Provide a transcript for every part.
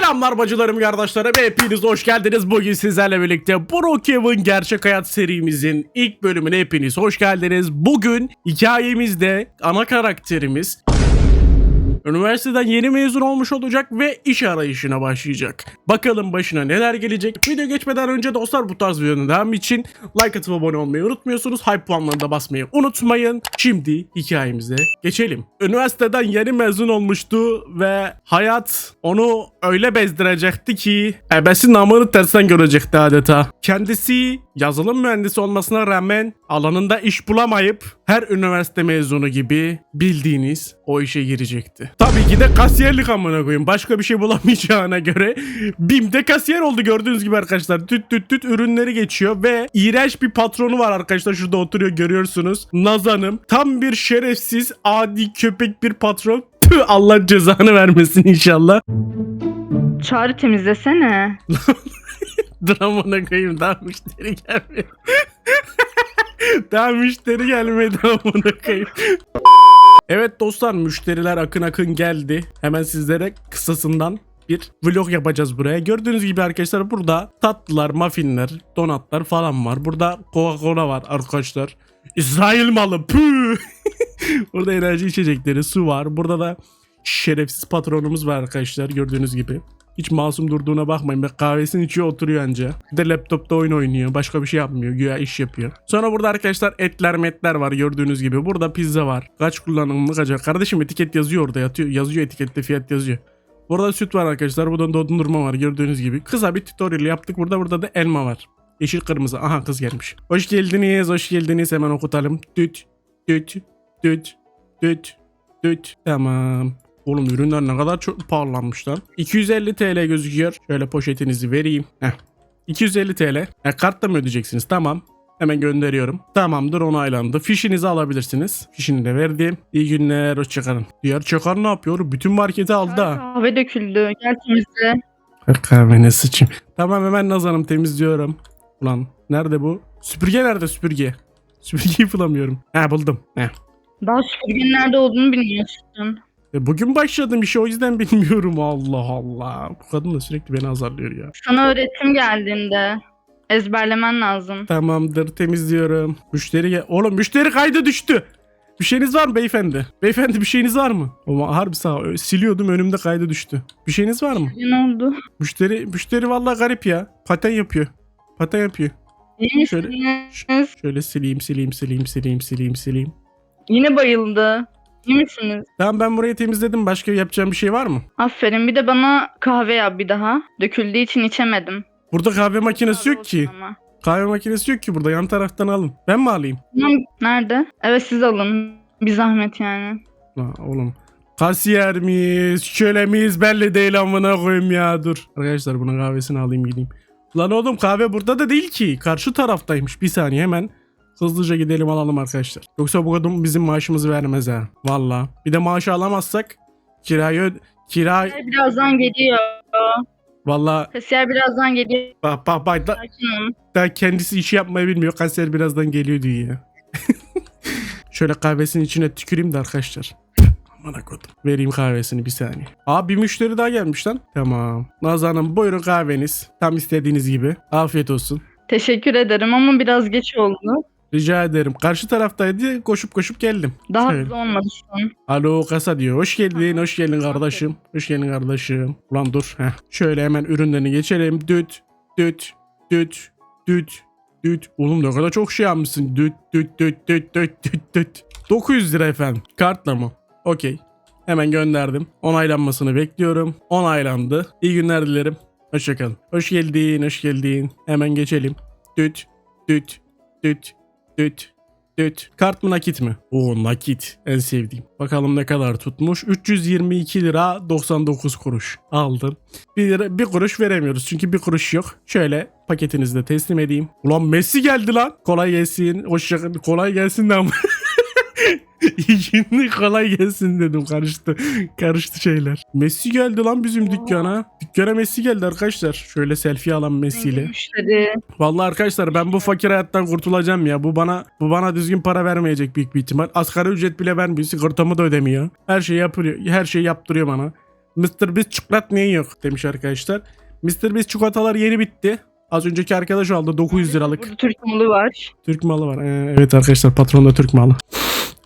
Selamlar bacılarım kardeşlerim hepiniz hoş geldiniz. Bugün sizlerle birlikte Brookhaven gerçek hayat serimizin ilk bölümüne hepiniz hoş geldiniz. Bugün hikayemizde ana karakterimiz Üniversiteden yeni mezun olmuş olacak ve iş arayışına başlayacak. Bakalım başına neler gelecek. Video geçmeden önce dostlar bu tarz videonun devamı için like atıp abone olmayı unutmuyorsunuz. Hype puanlarını da basmayı unutmayın. Şimdi hikayemize geçelim. Üniversiteden yeni mezun olmuştu ve hayat onu öyle bezdirecekti ki ebesin namını tersten görecekti adeta. Kendisi yazılım mühendisi olmasına rağmen alanında iş bulamayıp her üniversite mezunu gibi bildiğiniz o işe girecekti. Tabii ki de kasiyerlik amına koyayım. Başka bir şey bulamayacağına göre BİM'de kasiyer oldu gördüğünüz gibi arkadaşlar. Tüt tüt tüt ürünleri geçiyor ve iğrenç bir patronu var arkadaşlar. Şurada oturuyor görüyorsunuz. Nazan'ım. Tam bir şerefsiz, adi köpek bir patron. Tüh, Allah cezanı vermesin inşallah. Çağrı temizlesene. Dramına koyayım daha müşteri gelmiyor. daha müşteri gelmedi amına koyayım. Evet dostlar müşteriler akın akın geldi. Hemen sizlere kısasından bir vlog yapacağız buraya. Gördüğünüz gibi arkadaşlar burada tatlılar, muffinler, donatlar falan var. Burada Coca-Cola var arkadaşlar. İsrail malı. Püh. burada enerji içecekleri, su var. Burada da şerefsiz patronumuz var arkadaşlar gördüğünüz gibi. Hiç masum durduğuna bakmayın. Bak kahvesini içiyor oturuyor anca. Bir de laptopta oyun oynuyor. Başka bir şey yapmıyor. Güya iş yapıyor. Sonra burada arkadaşlar etler metler var gördüğünüz gibi. Burada pizza var. Kaç kullanımlık acaba? Kardeşim etiket yazıyor orada yatıyor. Yazıyor etikette fiyat yazıyor. Burada süt var arkadaşlar. Burada dondurma var gördüğünüz gibi. Kısa bir tutorial yaptık. Burada burada da elma var. Yeşil kırmızı. Aha kız gelmiş. Hoş geldiniz. Hoş geldiniz. Hemen okutalım. Düt. Düt. Düt. Düt. Düt. Tamam. Oğlum ürünler ne kadar çok pahalanmış lan. 250 TL gözüküyor. Şöyle poşetinizi vereyim. Heh. 250 TL. E, kartla mı ödeyeceksiniz? Tamam. Hemen gönderiyorum. Tamamdır onaylandı. Fişinizi alabilirsiniz. Fişini de verdim. İyi günler. Hoşçakalın. Diğer çakar ne yapıyor? Bütün marketi aldı ha. Kahve döküldü. Gel temizle. Ver kahvene sıçayım. Tamam hemen Nazan'ım temizliyorum. Ulan nerede bu? Süpürge nerede süpürge? Süpürgeyi bulamıyorum. Ha buldum. Heh. Daha süpürgenin nerede olduğunu bilmiyorsun. E, bugün başladım işe o yüzden bilmiyorum. Allah Allah. Bu kadın da sürekli beni azarlıyor ya. Sana öğretim geldiğinde ezberlemen lazım. Tamamdır temizliyorum. Müşteri gel. Oğlum müşteri kaydı düştü. Bir şeyiniz var mı beyefendi? Beyefendi bir şeyiniz var mı? Ama harbi sağ. Siliyordum önümde kaydı düştü. Bir şeyiniz var mı? Ne oldu? Müşteri müşteri vallahi garip ya. Paten yapıyor. Paten yapıyor. İyi Şöyle- misiniz? Şöyle sileyim sileyim sileyim sileyim sileyim sileyim. Yine bayıldı. İyi misiniz? Tamam ben burayı temizledim. Başka yapacağım bir şey var mı? Aferin. Bir de bana kahve yap bir daha. Döküldüğü için içemedim. Burada kahve makinesi yok ki. Ama. Kahve makinesi yok ki burada. Yan taraftan alın. Ben mi alayım? Tamam, nerede? Evet siz alın. Bir zahmet yani. La oğlum. Kasiyer miyiz, köle miyiz belli değil amına koyayım ya dur. Arkadaşlar bunun kahvesini alayım gideyim. Lan oğlum kahve burada da değil ki. Karşı taraftaymış. Bir saniye hemen hızlıca gidelim alalım arkadaşlar. Yoksa bu kadın bizim maaşımızı vermez ha. Valla. Bir de maaşı alamazsak kirayı öd- kira Kasiyer birazdan geliyor. valla Kasiyer birazdan geliyor. bak bak bak da, Sakin olun. da kendisi işi yapmayı bilmiyor. Kasiyer birazdan geliyor diyor. Şöyle kahvesinin içine tüküreyim de arkadaşlar. Aman kodum. Vereyim kahvesini bir saniye. Aa bir müşteri daha gelmiş lan. Tamam. Nazlı Hanım buyurun kahveniz. Tam istediğiniz gibi. Afiyet olsun. Teşekkür ederim ama biraz geç oldu. Rica ederim. Karşı taraftaydı. Koşup koşup geldim. Daha Şöyle. olmadı şu an. Alo kasa diyor. Hoş geldin. Hoş geldin kardeşim. Hoş geldin kardeşim. Ulan dur. Heh. Şöyle hemen ürünlerini geçelim. Düt. Düt. Düt. Düt. Düt. Oğlum ne kadar çok şey almışsın. Düt. Düt. Düt. Düt. Düt. Düt. Düt. 900 lira efendim. Kartla mı? Okey. Hemen gönderdim. Onaylanmasını bekliyorum. Onaylandı. İyi günler dilerim. Hoşçakalın. Hoş geldin. Hoş geldin. Hemen geçelim. Düt. Düt. Düt. Düt. Düt. Kart mı nakit mi? Oo nakit. En sevdiğim. Bakalım ne kadar tutmuş. 322 lira 99 kuruş. Aldım. Bir, lira, bir kuruş veremiyoruz çünkü bir kuruş yok. Şöyle paketinizi de teslim edeyim. Ulan Messi geldi lan. Kolay gelsin. Hoşça kolay gelsin de günler kolay gelsin dedim karıştı. Karıştı şeyler. Messi geldi lan bizim dükkana. Dükkana Messi geldi arkadaşlar. Şöyle selfie alan Messi ile. Müşteri. Vallahi arkadaşlar ben bu fakir hayattan kurtulacağım ya. Bu bana bu bana düzgün para vermeyecek büyük bir ihtimal. Asgari ücret bile vermiyor. Sigortamı da ödemiyor. Her şeyi yapıyor. Her şeyi yaptırıyor bana. Mr. Beast çikolat niye yok demiş arkadaşlar. Mr. Beast çikolatalar yeni bitti. Az önceki arkadaş aldı 900 liralık. Burada Türk malı var. Türk malı var. Ee, evet arkadaşlar patron da Türk malı.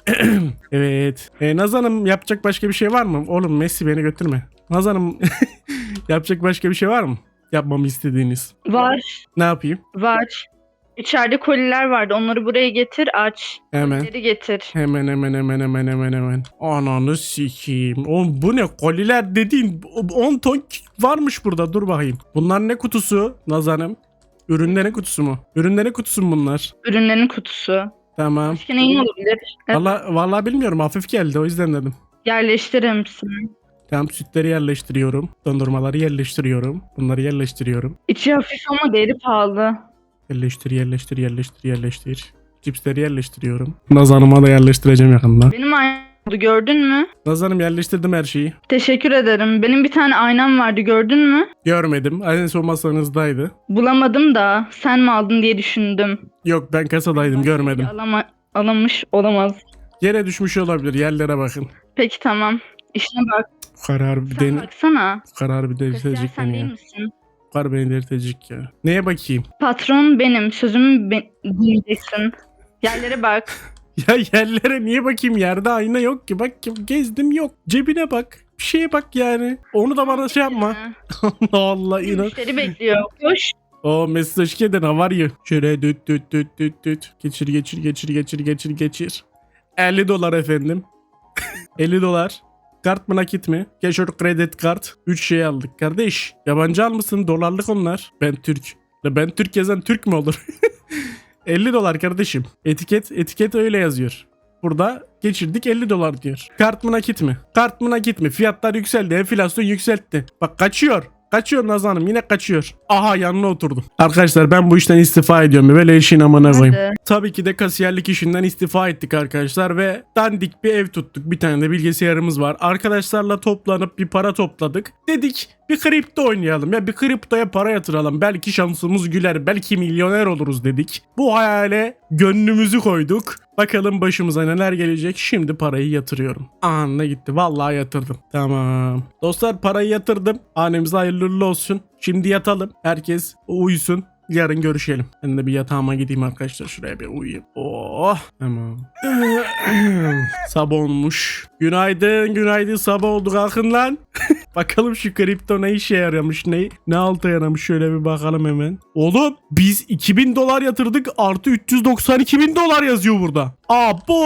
evet. Ee, Naz Hanım yapacak başka bir şey var mı? Oğlum Messi beni götürme. Naz Hanım yapacak başka bir şey var mı? Yapmamı istediğiniz. Var. Ne yapayım? Var. İçeride koliler vardı. Onları buraya getir aç. Hemen. Kolileri getir. Hemen hemen hemen hemen hemen hemen. Ananı sikeyim. Oğlum bu ne? Koliler dediğin 10 ton varmış burada. Dur bakayım. Bunlar ne kutusu Naz Hanım? Ürünlerin kutusu mu? Ürünlerin kutusu mu bunlar? Ürünlerin kutusu. Tamam. Başka neyin olabilir? Evet. Valla vallahi bilmiyorum. Hafif geldi o yüzden dedim. Yerleştirir misin? Tamam sütleri yerleştiriyorum. Dondurmaları yerleştiriyorum. Bunları yerleştiriyorum. İçi hafif ama değeri pahalı. Yerleştir yerleştir yerleştir yerleştir. Cipsleri yerleştiriyorum. Naz Hanım'a da yerleştireceğim yakında. Benim aynam oldu gördün mü? Naz Hanım yerleştirdim her şeyi. Teşekkür ederim. Benim bir tane aynam vardı gördün mü? Görmedim. En son masanızdaydı. Bulamadım da sen mi aldın diye düşündüm. Yok ben kasadaydım görmedim. Alama, alamış olamaz. Yere düşmüş olabilir. Yerlere bakın. Peki tamam. İşine bak. Karar bir den baksana. karar bir delirtecek beni değil ya. misin? Kar beni delirtecek ya. Neye bakayım? Patron benim. Sözümü be- dinleyeceksin. Yerlere bak. Ya yerlere niye bakayım? Yerde ayna yok ki. Bak gezdim yok. Cebine bak. Bir şeye bak yani. Onu da bana şey yapma. Allah Allah inan. Müşteri bekliyor. Koş. O mesaj kedin var ya. Şöyle düt düt düt düt düt. Geçir geçir geçir geçir geçir geçir. 50 dolar efendim. 50 dolar. Kart mı nakit mi? Or credit kart. 3 şey aldık. Kardeş yabancı almışsın dolarlık onlar. Ben Türk. Ben Türk yazan Türk mü olur? 50 dolar kardeşim. Etiket etiket öyle yazıyor. Burada geçirdik 50 dolar diyor. Kart mı nakit mi? Kart mı nakit mi? Fiyatlar yükseldi. Enflasyon yükseltti. Bak kaçıyor. Kaçıyor Nazan Hanım yine kaçıyor. Aha yanına oturdum. Arkadaşlar ben bu işten istifa ediyorum. Böyle işin amına koyayım. Tabii ki de kasiyerlik işinden istifa ettik arkadaşlar ve dandik bir ev tuttuk. Bir tane de bilgisayarımız var. Arkadaşlarla toplanıp bir para topladık. Dedik bir kripto oynayalım ya bir kriptoya para yatıralım. Belki şansımız güler, belki milyoner oluruz dedik. Bu hayale gönlümüzü koyduk. Bakalım başımıza neler gelecek. Şimdi parayı yatırıyorum. Anında gitti. Vallahi yatırdım. Tamam. Dostlar parayı yatırdım. Hanemize hayırlı olsun. Şimdi yatalım. Herkes uyusun. Yarın görüşelim. Ben de bir yatağıma gideyim arkadaşlar. Şuraya bir uyuyayım. Oh. Tamam. sabah olmuş. Günaydın günaydın sabah oldu kalkın lan. bakalım şu kripto ne işe yaramış ne, ne alta yaramış şöyle bir bakalım hemen. Oğlum biz 2000 dolar yatırdık artı 392 bin dolar yazıyor burada. Abo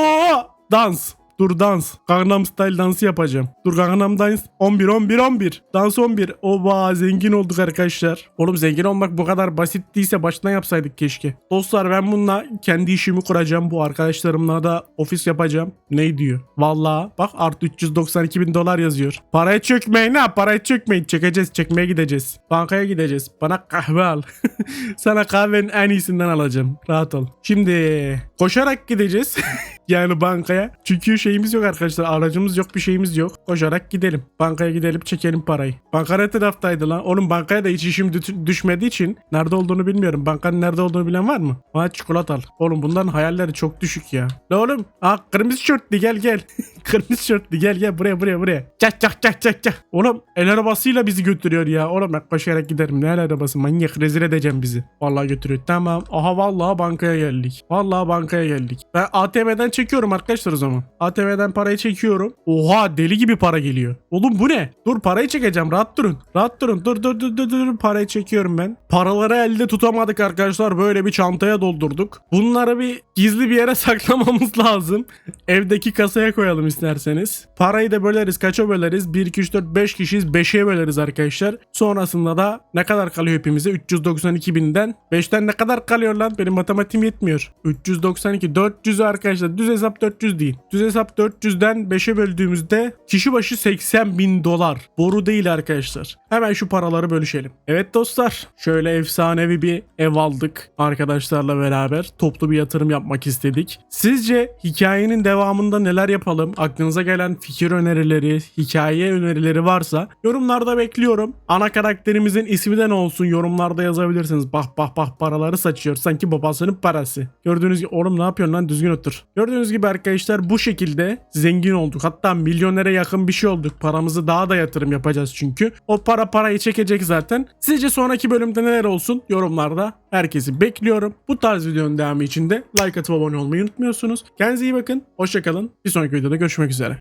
dans. Dur dans. Gangnam Style dansı yapacağım. Dur Gangnam Dance 11 11 11. Dans 11. Oba zengin olduk arkadaşlar. Oğlum zengin olmak bu kadar basit değilse baştan yapsaydık keşke. Dostlar ben bununla kendi işimi kuracağım. Bu arkadaşlarımla da ofis yapacağım. Ne diyor? Vallahi bak artı 392 bin dolar yazıyor. Parayı çökmeyin ha parayı çökmeyin. Çekeceğiz çekmeye gideceğiz. Bankaya gideceğiz. Bana kahve al. Sana kahvenin en iyisinden alacağım. Rahat ol. Şimdi koşarak gideceğiz. yani bankaya. Çünkü şeyimiz yok arkadaşlar. Aracımız yok bir şeyimiz yok. Koşarak gidelim. Bankaya gidelim çekelim parayı. Banka ne taraftaydı lan? Oğlum bankaya da hiç işim dü- düşmediği için nerede olduğunu bilmiyorum. Bankanın nerede olduğunu bilen var mı? Bana çikolata al. Oğlum bunların hayalleri çok düşük ya. La oğlum. Aa kırmızı şortlu gel gel. kırmızı şortlu gel gel buraya buraya buraya. Gel gel gel gel gel. Oğlum el arabasıyla bizi götürüyor ya. Oğlum ben koşarak giderim. Ne el arabası manyak rezil edeceğim bizi. Vallahi götürüyor. Tamam. Aha vallahi bankaya geldik. Vallahi bankaya geldik. Ben ATM'den çekiyorum arkadaşlar o zaman. ATM'den parayı çekiyorum. Oha deli gibi para geliyor. Oğlum bu ne? Dur parayı çekeceğim. Rahat durun. Rahat durun. Dur dur dur dur dur. Parayı çekiyorum ben. Paraları elde tutamadık arkadaşlar. Böyle bir çantaya doldurduk. Bunları bir gizli bir yere saklamamız lazım. Evdeki kasaya koyalım isterseniz. Parayı da böleriz. Kaça böleriz? 1, 2, 3, 4, 5 kişiyiz. 5'e böleriz arkadaşlar. Sonrasında da ne kadar kalıyor hepimize? 392 binden. 5'ten ne kadar kalıyor lan? Benim matematiğim yetmiyor. 392. 400 arkadaşlar. Düz hesap 400 değil. Düz hesap 400'den 5'e böldüğümüzde kişi başı 80 bin dolar. Boru değil arkadaşlar. Hemen şu paraları bölüşelim. Evet dostlar. Şöyle efsanevi bir ev aldık arkadaşlarla beraber. Toplu bir yatırım yapmak istedik. Sizce hikayenin devamında neler yapalım? Aklınıza gelen fikir önerileri, hikaye önerileri varsa yorumlarda bekliyorum. Ana karakterimizin ismi de ne olsun yorumlarda yazabilirsiniz. Bak bak bak paraları saçıyor. Sanki babasının parası. Gördüğünüz gibi oğlum ne yapıyorsun lan düzgün otur. Gördüğünüz Gördüğünüz gibi arkadaşlar bu şekilde zengin olduk. Hatta milyonere yakın bir şey olduk. Paramızı daha da yatırım yapacağız çünkü. O para parayı çekecek zaten. Sizce sonraki bölümde neler olsun? Yorumlarda herkesi bekliyorum. Bu tarz videonun devamı için de like atıp abone olmayı unutmuyorsunuz. Kendinize iyi bakın. Hoşçakalın. Bir sonraki videoda görüşmek üzere.